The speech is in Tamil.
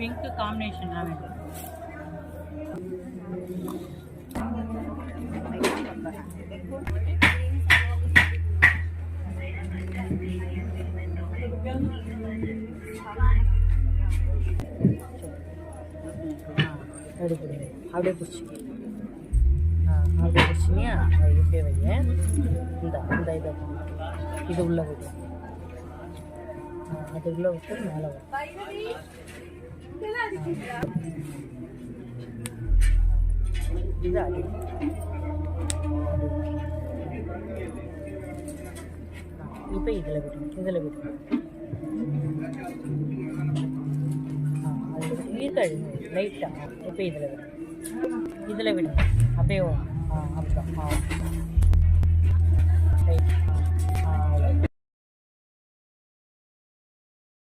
பிங்க் காம்பினேஷன்லாம் வேணும். அப்படியே பிடிச்சி. ஆ அப்படியே பிடிச்சினியா இப்படியே வைங்க. இந்த இந்த இதை இது உள்ளே விடு அது உள்ளே விட்டு மேலே வரும் இது அடி இப்போ இதில் விடுங்க இதில் விடுங்க ஆ அது ஈர்க்கழுங்க லைட்டாக இப்போ இதில் விடுங்க இதில் விடுங்க அப்படியே வரும். ஆ அப்படிதான் ஆ ரைட்